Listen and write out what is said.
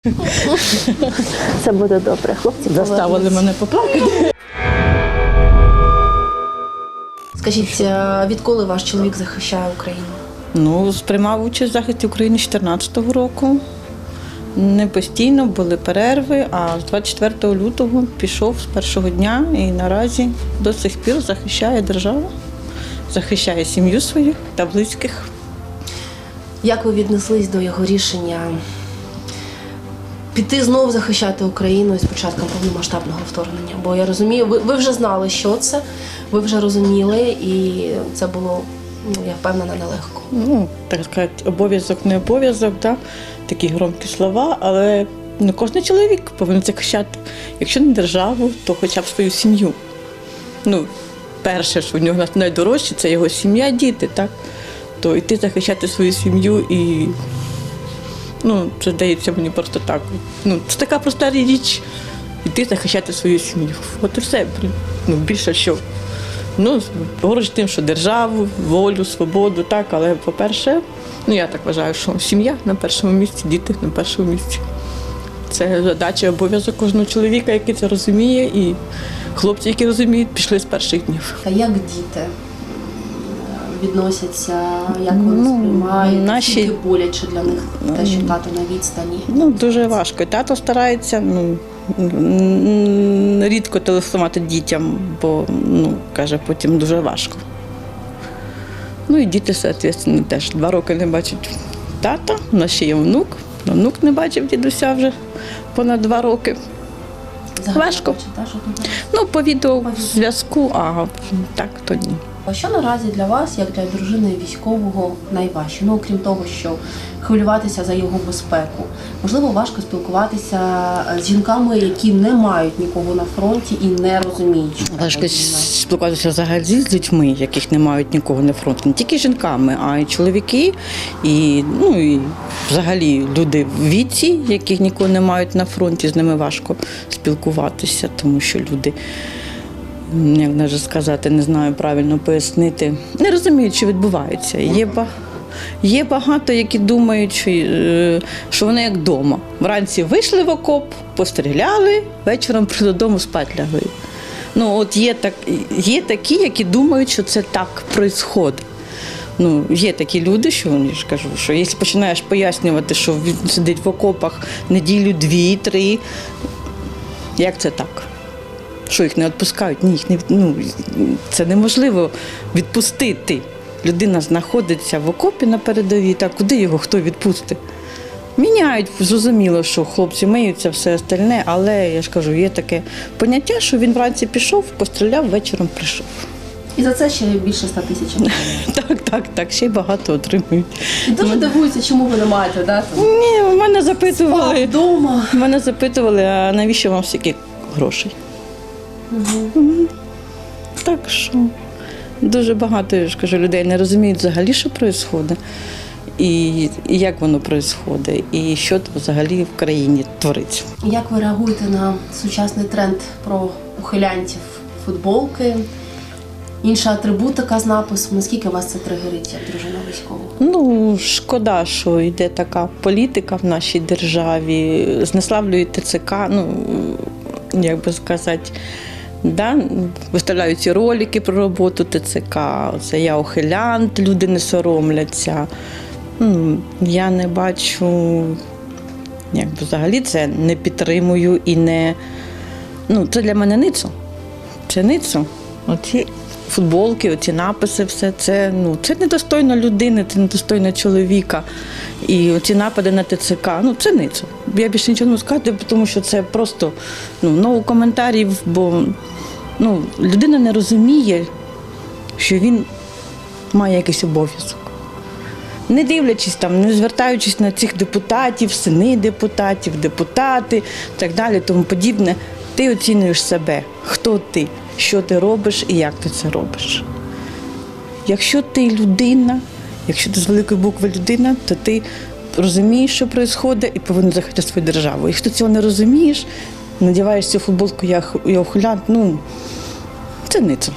Все буде добре, хлопці. Заставили мене поплакати. Скажіть, е, відколи ваш чоловік захищає Україну? Ну, сприймав участь в захисті України з 2014 року. Не постійно були перерви, а з 24 лютого пішов з першого дня і наразі до сих пір захищає державу, захищає сім'ю свою та близьких. Як ви віднеслись до його рішення піти знов захищати Україну з початком повномасштабного вторгнення? Бо я розумію, ви, ви вже знали, що це, ви вже розуміли, і це було, ну, я впевнена, нелегко. Ну, так сказати, обов'язок не обов'язок, да? такі громкі слова, але ну, кожен чоловік повинен захищати. Якщо не державу, то хоча б свою сім'ю. Ну, перше, що в нього найдорожче, це його сім'я, діти, так? То йти захищати свою сім'ю і ну, це здається мені просто так. Ну, це така проста річ. Іти захищати свою сім'ю. От і все. Ну, більше що. Ну, поруч тим, що державу, волю, свободу, так, але по-перше, ну я так вважаю, що сім'я на першому місці, діти на першому місці. Це задача, обов'язок кожного чоловіка, який це розуміє, і хлопці, які розуміють, пішли з перших днів. Та як діти відносяться, як вони Ну, сприймають, наші- боляче для них те, що тато на відстані? Ну, дуже важко. Тато старається ну, рідко телефонувати дітям, бо ну, каже, потім дуже важко. Ну і діти, соответственно, теж два роки не бачать тата, у нас ще є внук. Внук не бачив дідуся вже понад два роки. Взагалі, Важко. бачите, та, Ну, по відеозв'язку, а так то ні. А що наразі для вас, як для дружини військового, найважче? Ну, окрім того, що хвилюватися за його безпеку. Можливо, важко спілкуватися з жінками, які не мають нікого на фронті і не розуміють, що Важко спілкуватися взагалі з людьми, яких не мають нікого на фронті. Не тільки жінками, а й чоловіки, і, ну, і взагалі люди в віці, яких нікого не мають на фронті, з ними важко спілкуватися, тому що люди. Як навіть сказати, не знаю правильно пояснити, не розуміють, що відбувається. Є, є багато, які думають, що, е, вони як вдома. Вранці вийшли в окоп, постріляли, вечором додому спати лягли. Ну, от є, так, є такі, які думають, що це так відбувається. Ну, є такі люди, що я ж кажу, що якщо починаєш пояснювати, що він сидить в окопах неділю, дві, три, як це так? Що їх не відпускають? Ні, їх не ну, це неможливо відпустити. Людина знаходиться в окопі на передовій, так куди його хто відпустить? Міняють, зрозуміло, що хлопці миються, все остальне, але я ж кажу, є таке поняття, що він вранці пішов, постріляв, вечором прийшов. І за це ще більше 100 тисяч. Так, так, так, ще й багато отримують. І дуже дивуються, чому ви не маєте, да? там, Ні, мене запитували. вдома. Мене запитували, а навіщо вам стільки грошей? Мгм. Так що дуже багато, я ж кажу, людей не розуміють взагалі, що відбувається. І, як воно відбувається, і що взагалі в країні твориться. Як ви реагуєте на сучасний тренд про ухилянтів футболки? Інша атрибутика з написом. Наскільки вас це тригерить, як дружина військового? Ну, шкода, що йде така політика в нашій державі, знеславлюють ТЦК, ну, як би сказати, да? виставляють ці ролики про роботу ТЦК, це я ухилянт, люди не соромляться. Ну, я не бачу, як взагалі це не підтримую і не. Ну, це для мене ницо. Це ницо. Оці футболки, оці написи, все це, ну, це недостойно людини, це недостойно чоловіка. І оці напади на ТЦК, ну це ницо. Я більше нічого не можу сказати, тому що це просто ну, много коментарів, бо ну, людина не розуміє, що він має якийсь обов'язок. Не дивлячись там, не звертаючись на цих депутатів, сини депутатів, депутати так далі, тому подібне, ти оцінюєш себе, хто ти, що ти робиш і як ти це робиш. Якщо ти людина, якщо ти з великої букви людина, то ти розумієш, що відбувається, і повинен захистити свою державу. Якщо ти цього не розумієш, надіваєш цю футболку, я, я ухилянт, ну це ницо.